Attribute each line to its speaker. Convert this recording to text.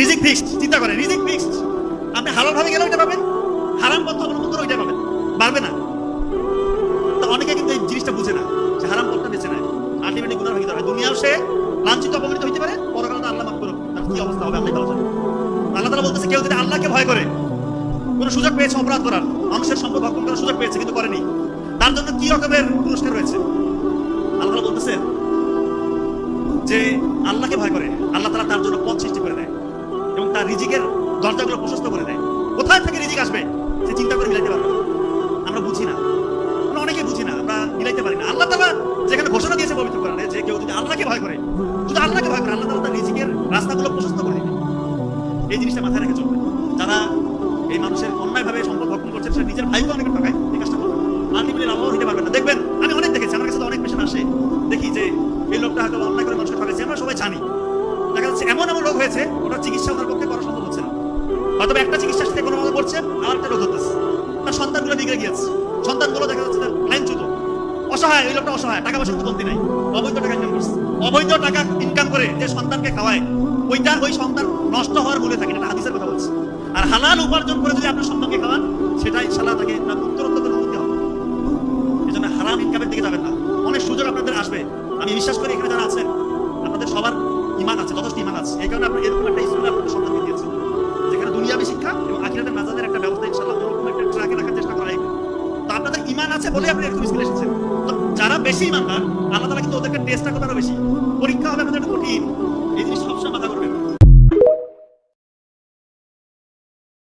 Speaker 1: রিজিক ফিক্সড চিন্তা করেন রিজিক ফিক্সড আপনি হালাল ভাবে গেলে ওইটা পাবেন, হারাম পথ অবলম্বন করে ওইটা পাবেন, পারবে না। তো অনেকে কিন্তু এই জিনিসটা বুঝে না, যে হারাম পথটা বেছে নেয়। আলটিমেটলি গুনার ভাগিদার হয় দুনিয়াও সে লাঞ্ছিত, অপমানিত হইতে পারে, পরকালে তো আল্লাহ মাফ করুক, তার কি অবস্থা হবে আল্লাহ ভালো জানে। আল্লাহ তাআলা বলতেছে, কেউ যদি আল্লাহকে ভয় করে, কোনো সুযোগ পেয়েছে অপরাধ করার, মানুষের সম্পদ ভক্ষণ করার সুযোগ পেয়েছে, কিন্তু করেনি, তার জন্য কি রকমের পুরস্কার রয়েছে? আল্লাহ বলতেছে যে আল্লাহকে ভয় করে, আল্লাহ তাআলা তার জন্য পথ সৃষ্টি করে দেয়। তার রিজিকের দরজাগুলো প্রশস্ত করে দেয়। কোথায় থেকে রিজিক আসবে? সে চিন্তা করে মিলাইতে পারবে আমরা বুঝি না। আমরা অনেকে বুঝি না। আমরা মিলাইতে পারি না। আল্লাহ তাআলা যেখানে ঘোষণা দিয়েছে পবিত্র কোরআনে যে কেউ যদি আল্লাহকে ভয় করে, যদি আল্লাহকে ভয় করে, আল্লাহ তাআলা তার রিজিকের রাস্তাগুলো প্রশস্ত করে দিবে এই জিনিসটা মাথায় রেখে চলবে। যারা এই মানুষের অন্যায়ভাবে সম্পদ ভক্ষণ করছে, সেটা নিজের ভাইকে অনেক ঠকায়। এই কাজটা করবে আলটিমেটলি আল্লাহ দিতে পারবেন না। দেখবেন, আমি অনেক দেখেছি, আমার কাছে তো অনেক পেশেন্ট আসে। দেখি যে এই লোকটা হয়তো অন্যায় করে মানুষকে ঠকাইছে। আমরা সবাই জানি। দেখা যাচ্ছে এমন এমন রোগ হয়েছে ওটা চিকিৎসা ওনার পক্ষে হয়তো একটা চিকিৎসার সাথে কোনো করছে আর একটা রোগ হতেছে। তার সন্তানগুলো বিগড়ে গিয়েছে। সন্তানগুলো দেখা যাচ্ছে তার লাইন চুতো অসহায়, ওই লোকটা অসহায়, টাকা পয়সা কমতি নাই। অবৈধ টাকা ইনকাম করছে। অবৈধ টাকা ইনকাম করে যে সন্তানকে খাওয়ায়, ওইটা ওই সন্তান নষ্ট হওয়ার বলে থাকে, এটা হাদিসের কথা বলছে। আর হালাল উপার্জন করে যদি আপনার সন্তানকে খাওয়ান, সেটা ইনশাল্লাহ তাকে আপনার উত্তরোত্তর উন্নতি হবে। এই জন্য হারাম ইনকামের দিকে যাবেন না। অনেক সুযোগ আপনাদের আসবে। আমি বিশ্বাস করি এখানে যারা আছেন, আপনাদের সবার ইমান আছে, যথেষ্ট ইমান আছে। এই কারণে আপনি বলে আপনি এরকম স্কুলে এসেছেন। যারা বেশি ইমানদার আল্লাহ তালা কিন্তু ওদেরকে টেস্টটা করতে আরও বেশি। পরীক্ষা হবে আপনাদের কঠিন। এই জিনিস সবসময় মাথা করবেন